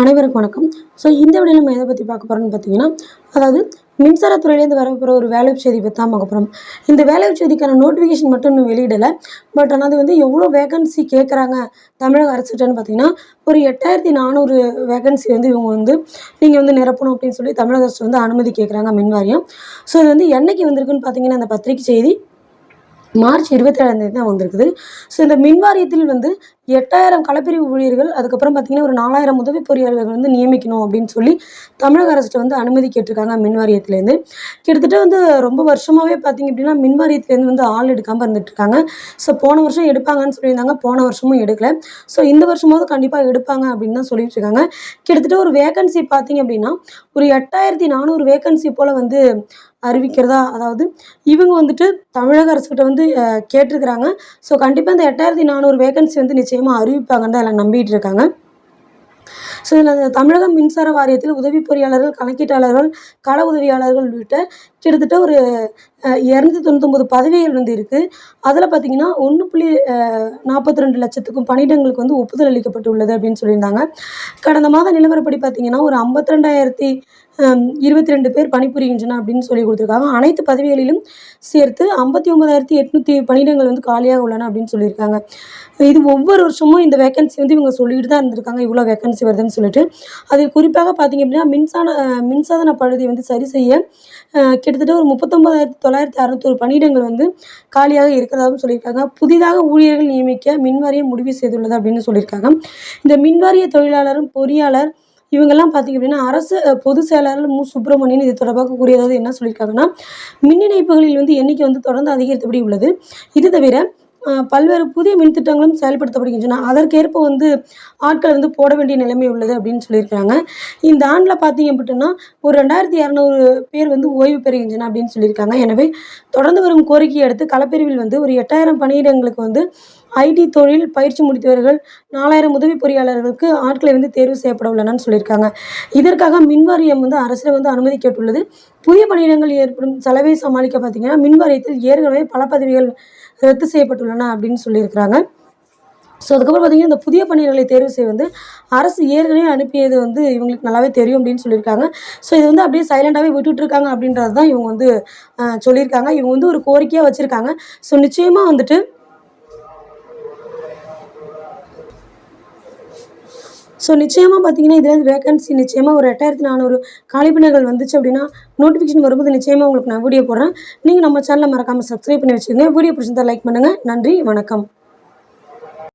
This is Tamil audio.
அனைவருக்கும் வணக்கம். ஸோ இந்த வீடியோ நம்ம எதை பற்றி பார்க்க போகிறோம்னு பார்த்தீங்கன்னா அதாவது மின்சாரத்துறையிலேருந்து வரப்போகிற ஒரு வேலை செய்தி பற்றி தான் பார்க்க போகிறோம் இந்த வேலை செய்திக்கான நோட்டிஃபிகேஷன் மட்டும் இன்னும் வெளியிடலை. பட் ஆனால் அது வந்து எவ்வளோ வேகன்சி கேட்குறாங்க தமிழக அரசுகிட்டன்னு பார்த்தீங்கன்னா ஒரு எட்டாயிரத்தி நானூறு வேகன்சி வந்து இவங்க வந்து நீங்கள் வந்து நிரப்பணும் அப்படின்னு சொல்லி தமிழக அரசு வந்து அனுமதி கேட்குறாங்க மின் வாரியம். ஸோ இது வந்து என்னைக்கு வந்திருக்குன்னு பார்த்தீங்கன்னா அந்த பத்திரிக்கை செய்தி மார்ச் இருபத்தேழாம் தேதி தான் வந்திருக்குது. ஸோ இந்த மின் வாரியத்தில் வந்து எட்டாயிரம் களப்பிரிவு ஊழியர்கள் அதுக்கப்புறம் பார்த்தீங்கன்னா ஒரு நாலாயிரம் உதவி பொறியாளர்கள் வந்து நியமிக்கணும் அப்படின்னு சொல்லி தமிழக அரசுகிட்ட வந்து அனுமதி கேட்டிருக்காங்க மின் வாரியத்துலேருந்து. கிட்டத்தட்ட வந்து ரொம்ப வருஷமாகவே பார்த்தீங்க அப்படின்னா மின் வாரியத்துலேருந்து வந்து ஆள் எடுக்காமல் இருந்துட்டு இருக்காங்க ஸோ போன வருஷம் எடுப்பாங்கன்னு சொல்லியிருந்தாங்க போன வருஷமும் எடுக்கல. ஸோ இந்த வருஷமாவது கண்டிப்பாக எடுப்பாங்க அப்படின்னு தான் சொல்லிட்டு இருக்காங்க கிட்டத்தட்ட ஒரு வேகன்சி பார்த்தீங்க அப்படின்னா ஒரு எட்டாயிரத்தி நானூறு வேகன்சி போல் வந்து அறிவிக்கிறதா அதாவது இவங்க வந்துட்டு தமிழக அரசுக்கிட்ட வந்து கேட்டிருக்கிறாங்க. ஸோ கண்டிப்பாக இந்த எட்டாயிரத்தி நானூறு வேகன்சி வந்து நிச்சயம் நிச்சயமாக அறிவிப்பாங்கன்னு தான் எல்லாம் நம்பிட்டு இருக்காங்க. ஸோ இதில் தமிழக மின்சார வாரியத்தில் உதவி பொறியாளர்கள் கணக்கீட்டாளர்கள் கள உதவியாளர்கள் உள்ளிட்ட கிட்டத்தட்ட ஒரு இரநூத்தி தொண்ணூத்தொம்பது பதவிகள் வந்து இருக்குது அதில் பார்த்தீங்கன்னா ஒன்று புள்ளி நாற்பத்தி ரெண்டு லட்சத்துக்கும் பணியிடங்களுக்கு வந்து ஒப்புதல் அளிக்கப்பட்டுள்ளது அப்படின்னு சொல்லியிருந்தாங்க. கடந்த மாத நிலவரப்படி பார்த்தீங்கன்னா ஒரு ஐம்பத்தி ரெண்டாயிரத்தி இருபத்தி ரெண்டு பேர் பணிபுரிகின்றன அப்படின்னு சொல்லி கொடுத்துருக்காங்க. அனைத்து பதவிகளிலும் சேர்த்து ஐம்பத்தி ஒன்பதாயிரத்தி எட்நூற்றி பணியிடங்கள் வந்து காலியாக உள்ளன அப்படின்னு சொல்லியிருக்காங்க. இது ஒவ்வொரு வருஷமும் இந்த வேகன்சி வந்து இவங்க சொல்லிட்டு தான் இருந்திருக்காங்க. இவ்வளோ வேகன்சி வருதுன்னு சொல்லிட்டு. அதில் குறிப்பாக பார்த்தீங்க அப்படின்னா மின்சார மின்சாதன பழுதை வந்து சரி செய்ய கிட்டத்தட்ட ஒரு முப்பத்தொம்பதாயிரத்தி தொள்ளாயிரத்தி அறுநூத்தொரு பணியிடங்கள் வந்து காலியாக இருக்கிறதாகவும் சொல்லியிருக்காங்க. புதிதாக ஊழியர்கள் நியமிக்க மின்வாரியம் முடிவு செய்துள்ளது அப்படின்னு சொல்லியிருக்காங்க. இந்த மின்வாரிய தொழிலாளரும் பொறியாளர் இவங்கெல்லாம் பார்த்திங்க அப்படின்னா அரசு பொது பொதுச் செயலாளர் மு. சுப்பிரமணியன் இது தொடர்பாக கூறியதாவது என்ன சொல்லியிருக்காங்கன்னா மின் இணைப்புகளில் வந்து எண்ணிக்கை வந்து தொடர்ந்து அதிகரித்தபடி உள்ளது. இது தவிர பல்வேறு புதிய மின் திட்டங்களும் செயல்படுத்தப்படுகின்றன. அதற்கேற்ப வந்து ஆட்கள் வந்து போட வேண்டிய நிலைமை உள்ளது அப்படின்னு சொல்லியிருக்காங்க இந்த ஆண்டில் பார்த்தீங்க அப்படின்னா ஒரு ரெண்டாயிரத்தி இரநூறு பேர் வந்து ஓய்வு பெறுகின்றன அப்படின்னு சொல்லியிருக்காங்க. எனவே தொடர்ந்து வரும் கோரிக்கையை அடுத்து களப்பிரிவில் வந்து ஒரு எட்டாயிரம் பணியிடங்களுக்கு வந்து ஐடி தொழில் பயிற்சி முடித்தவர்கள் நாலாயிரம் உதவி பொறியாளர்களுக்கு ஆட்களை வந்து தேர்வு செய்யப்பட உள்ளனன்னு சொல்லியிருக்காங்க. இதற்காக மின்வாரியம் வந்து அரசிடம் வந்து அனுமதி கேட்டுள்ளது. புதிய பணியிடங்கள் ஏற்படும் செலவை சமாளிக்க பார்த்தீங்கன்னா மின்வாரியத்தில் ஏற்கனவே பல பதவிகள் ரத்து செய்யப்பட்டுள்ளன அப்படின்னு சொல்லியிருக்கிறாங்க. ஸோ அதுக்கப்புறம் பார்த்தீங்கன்னா இந்த புதிய பணியிடங்களை தேர்வு செய்ய வந்து அரசு ஏற்கனவே அனுப்பியது வந்து இவங்களுக்கு நல்லாவே தெரியும் அப்படின்னு சொல்லியிருக்காங்க. ஸோ இது வந்து அப்படியே சைலண்டாகவே விட்டுட்ருக்காங்க அப்படின்றது தான் இவங்க வந்து சொல்லியிருக்காங்க. இவங்க வந்து ஒரு கோரிக்கையாக வச்சுருக்காங்க. ஸோ நிச்சயமாக வந்துட்டு ஸோ நிச்சயமாக பார்த்தீங்கன்னா இதில் வேகன்சி நிச்சயமாக ஒரு எட்டாயிரத்தி நானூறு காலிப்பினர்கள் வந்துச்சு அப்படின்னா நோட்டிஃபிகேஷன் வரும்போது நிச்சயமாக உங்களுக்கு நான் வீடியோ போடுறேன். நீங்கள் நம்ம சேனலை மறக்காமல் சப்ஸ்கிரைப் பண்ணி வச்சுக்கோங்க. வீடியோ பிடிச்சிருந்தா லைக் பண்ணுங்கள் நன்றி வணக்கம்.